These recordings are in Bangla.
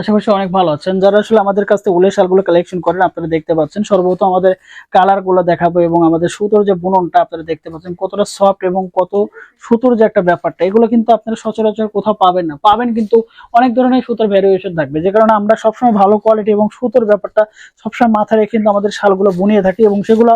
আশেপাশে অনেক ভালো আছেন। যারা আসলে আমাদের কাছ থেকে উলের শালগুলো কালেকশন করেন, আপনারা দেখতে পাচ্ছেন। সর্বপ্রথম আমাদের কালারগুলো দেখাবো এবং আমাদের সুতোর যে বুননটা আপনারা দেখতে পাচ্ছেন, কতটা সফট এবং কত সুতোর যে একটা ব্যাপারটা, এগুলো কিন্তু আপনারা সচরাচর কোথাও পাবেন না। পাবেন কিন্তু অনেক ধরনের সুতোর ভ্যারিয়েশন থাকবে। যে কারণে আমরা সবসময় ভালো কোয়ালিটি এবং সুতোর ব্যাপারটা সবসময় মাথায় রেখে কিন্তু আমাদের শালগুলো বুনিয়ে থাকি এবং সেগুলো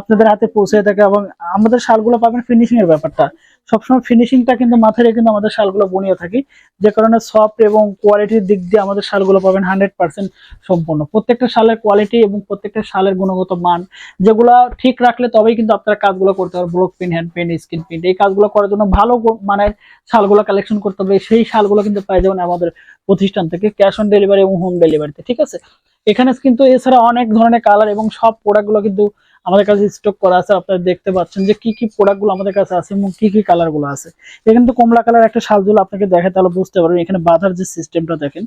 আপনাদের হাতে পৌঁছে থাকে এবং আমাদের শালগুলো পাবেন ফিনিশিং এর ব্যাপারটা। সবসময় ফিনিশিংটা কিন্তু মাথায় রেখে কিন্তু আমাদের শালগুলো বুনিয়ে থাকি। যে কারণে সফট এবং কোয়ালিটির দিক দিয়ে আমাদের শালগুলো পাবেন হান্ড্রেড পার্সেন্ট সম্পূর্ণ। প্রত্যেকটা শালের কোয়ালিটি এবং প্রত্যেকটা শালের গুণগত মান, যেগুলো ঠিক রাখলে তবেই কিন্তু আপনারা কাজগুলো করতে পারবেন। Block pin hand pin skin pin এই কাজগুলো করার জন্য ভালো মানের শালগুলো কালেকশন করতে হবে। সেই শালগুলো কিন্তু পাই যাবেন আমাদের প্রতিষ্ঠান থেকে ক্যাশ অন ডেলিভারি এবং হোম ডেলিভারিতে ঠিক আছে? এখানে কিন্তু এছাড়া অনেক ধরনের কালার এবং সব প্রোডাক্টগুলো কিন্তু আমাদের কাছে স্টক করা আছে। আপনারা দেখতে পাচ্ছেন যে কি কি প্রোডাক্টগুলো আমাদের কাছে আছে এবং কি কি কালারগুলো আছে। এখানে তো কমলা কালার একটা শালজুল আপনাকে দেখে তাহলে বুঝতে পারবেন। এখানে বাঁধার যে সিস্টেমটা দেখেন,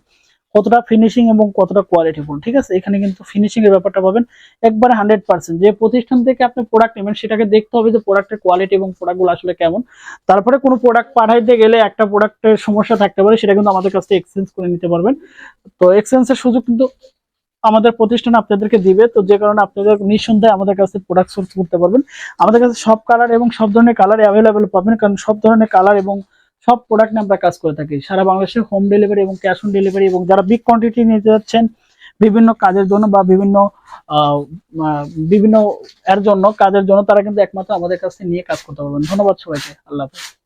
কতটা ফিনিশিং এবং কতটা কোয়ালিটিফুল ঠিক আছে? এখানে কিন্তু ফিনিশিং এর ব্যাপারটা পাবেন একবারে হান্ড্রেড পার্সেন্ট যে প্রতিষ্ঠান থেকে আপনি প্রোডাক্ট নেবেন, সেটাকে দেখতে হবে যে প্রোডাক্টের কোয়ালিটি এবং প্রোডাক্টগুলো আসলে কেমন। তারপরে কোনো প্রোডাক্ট পাঠাইতে গেলে একটা প্রোডাক্টের সমস্যা থাকতে পারে, সেটা কিন্তু আমাদের কাছ থেকে এক্সচেঞ্জ করে নিতে পারবেন। তো এক্সচেঞ্জের সুযোগ কিন্তু আমাদের প্রতিষ্ঠান আপনাদেরকে দিবে, তো যে কারণে আপনাদের নিঃসন্দেহে আমাদের কাছে প্রোডাক্ট সোর্স করতে পারবেন। আমাদের কাছে সব কালার এবং সব ধরনের কালার অ্যাভেলেবেল পাবেন, কারণ সব ধরনের কালার এবং সব প্রোডাক্ট নিয়ে আমরা কাজ করে থাকি। সারা বাংলাদেশে হোম ডেলিভারি এবং ক্যাশ অন ডেলিভারি এবং যারা বিগ কোয়ান্টিটি নিতে যাচ্ছেন, বিভিন্ন কাজের জন্য বা বিভিন্ন বিভিন্ন এর জন্য, কাজের জন্য তারা কিন্তু একমাত্র আমাদের কাছে নিয়ে কাজ করতে পারবেন। ধন্যবাদ সবাইকে। আল্লাহ হাফেজ।